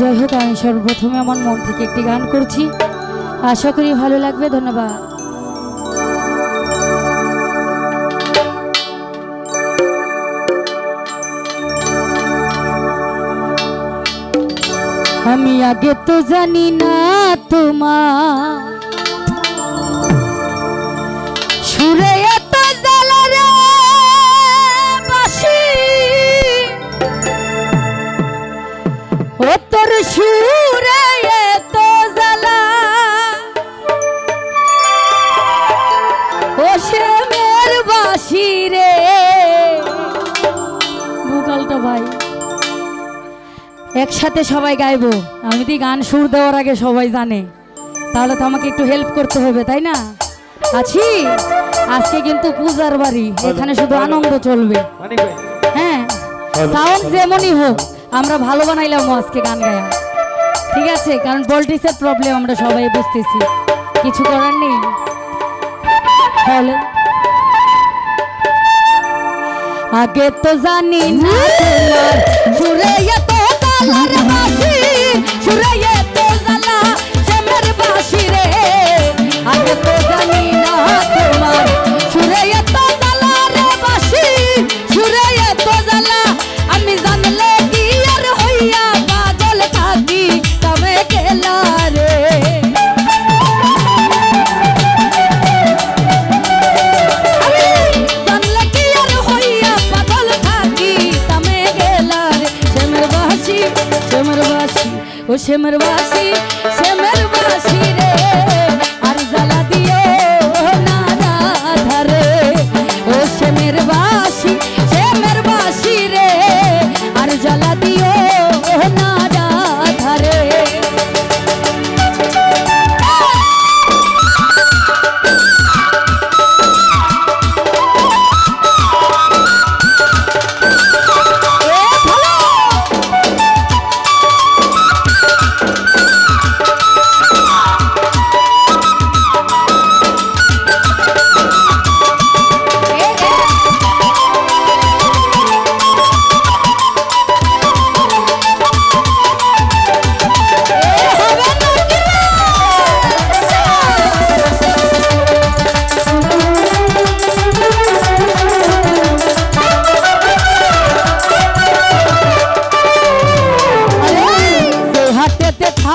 যাই হোক, আমি সর্বপ্রথমে আমার মন থেকে একটি গান করছি। আশা করি ভালো লাগবে, ধন্যবাদ। আমি আগে তো জানি না তোমার সুরে একসাথে সবাই গাইবো। আমি তো গান সুর দেওয়ার আগে সবাই জানে। তাহলে তো আমাকে একটু হেল্প করতে হবে, তাই না? আছি। আজকে কিন্তু পূজার বাড়ি। এখানে শুধু আনন্দ চলবে। হ্যাঁ সাউন্ড যেমনই হোক, আমরা ভালো বানাইলাম আজকে গান গায়া। ঠিক আছে, কারণ ভোল্টেজের প্রবলেম আমরা সবাই বুঝতেছি। কিছু করার নেই। তাহলে আগে তো জানি না তোমার কালার বাসি সুরে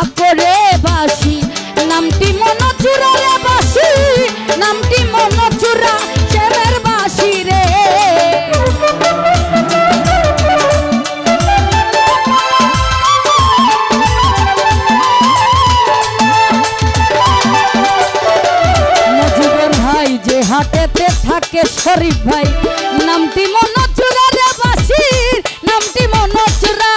হাটেতে থাকো রে বাসি। নামটি মন রে বাসি, নামটি শ্যামের বাসি রে। ভাই যে হাটেতে থাকে শরীফ ভাই, নামটি মনোচুরা রে নামটি মনোচুরা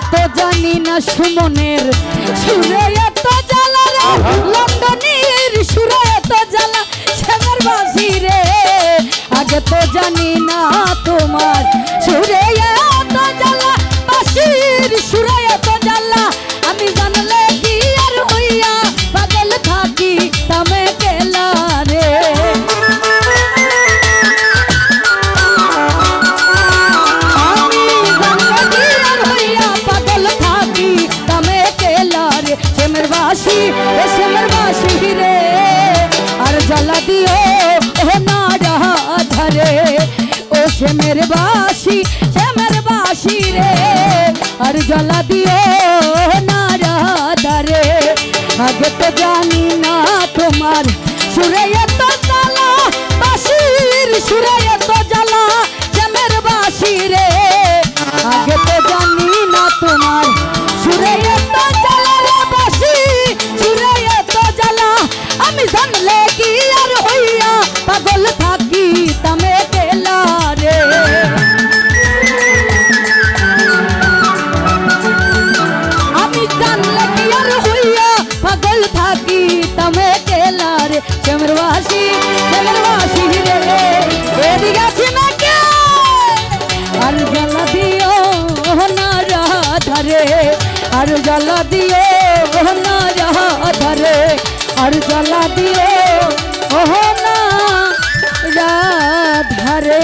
আগে তো জানি না সুমনের সুরে এত জ্বালা রে। লন্ডনের সুরে এত জ্বালা শ্যামের বাসি রে। আগে তো জানি না আর জ্বালা দিও না আগে তো জানি না তোমার সুরে এত জ্বালা বাসির সুরে এত জ্বালা, শ্যামের বাসি রে। আগে তো জানি না তোমার সুরে এত জ্বালা বাসি সুরে এত জ্বালা। আমি জানলে কি আর হইয়া পাগল हर जला दियो ओहना जहा धरे अर जला दियो ओहना जा धरे